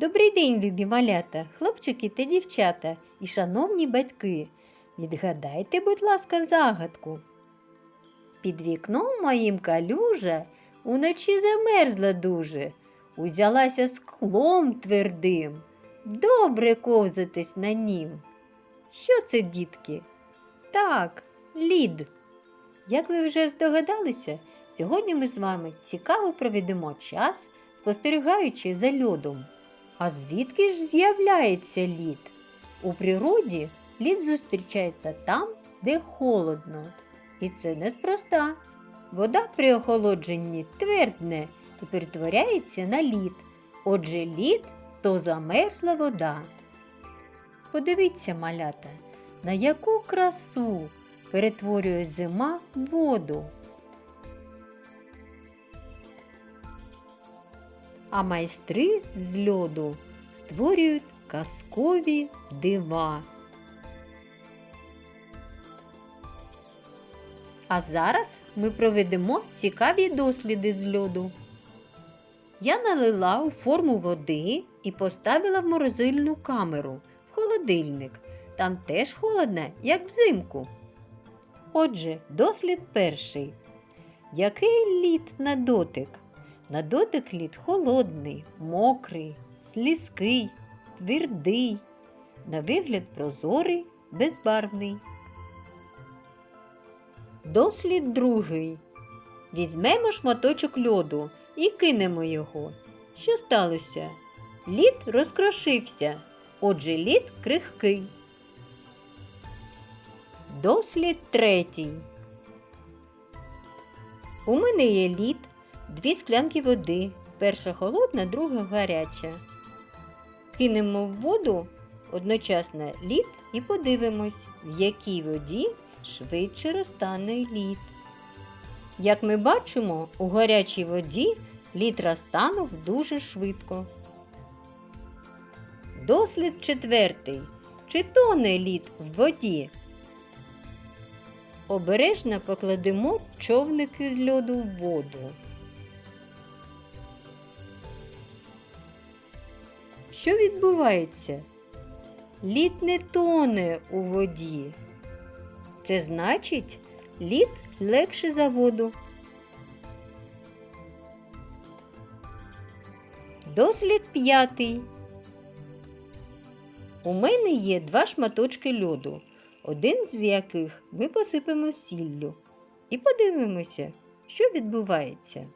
Добрий день, любі малята, хлопчики та дівчата і шановні батьки. Відгадайте, будь ласка, загадку. Під вікном моїм калюжа уночі замерзла дуже, узялася склом твердим. Добре ковзатись на нім. Що це, дітки? Так, лід. Як ви вже здогадалися, сьогодні ми з вами цікаво проведемо час, спостерігаючи за льодом. А звідки ж з'являється лід? У природі лід зустрічається там, де холодно. І це неспроста. Вода при охолодженні твердне і перетворяється на лід. Отже, лід то замерзла вода. Подивіться, малята, на яку красу перетворює зима воду. А майстри з льоду створюють казкові дива. А зараз ми проведемо цікаві досліди з льоду. Я налила у форму води і поставила в морозильну камеру в холодильник. Там теж холодно, як взимку. Отже, дослід перший. Який лід на дотик? На дотик лід холодний, мокрий, слізкий, твердий, на вигляд прозорий, безбарвний. Дослід другий. Візьмемо шматочок льоду і кинемо його. Що сталося? Лід розкрошився, отже лід крихкий. Дослід третій. У мене є лід, дві склянки води. Перша холодна, друга гаряча. Кинемо в воду одночасно лід і подивимось, в якій воді швидше розтане лід. Як ми бачимо, у гарячій воді лід розтанув дуже швидко. Дослід четвертий. Чи тоне лід в воді? Обережно покладемо човники з льоду в воду. Що відбувається? Лід не тоне у воді. Це значить, лід легше за воду. Дослід п'ятий. У мене є два шматочки льоду, один з яких ми посипемо сіллю. І подивимося, що відбувається.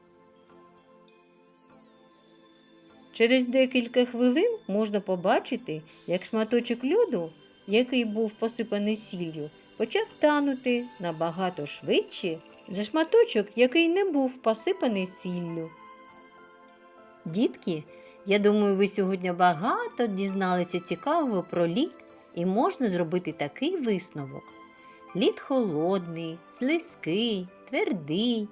Через декілька хвилин можна побачити, як шматочок льоду, який був посипаний сіллю, почав танути набагато швидше за шматочок, який не був посипаний сіллю. Дітки, я думаю, ви сьогодні багато дізналися цікавого про лід і можна зробити такий висновок. Лід холодний, слизький, твердий.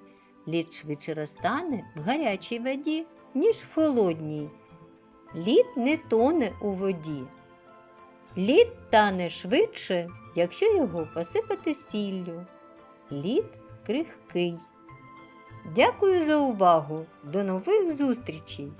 Лід швидше розтане в гарячій воді, ніж в холодній. Лід не тоне у воді. Лід тане швидше, якщо його посипати сіллю. Лід крихкий. Дякую за увагу. До нових зустрічей!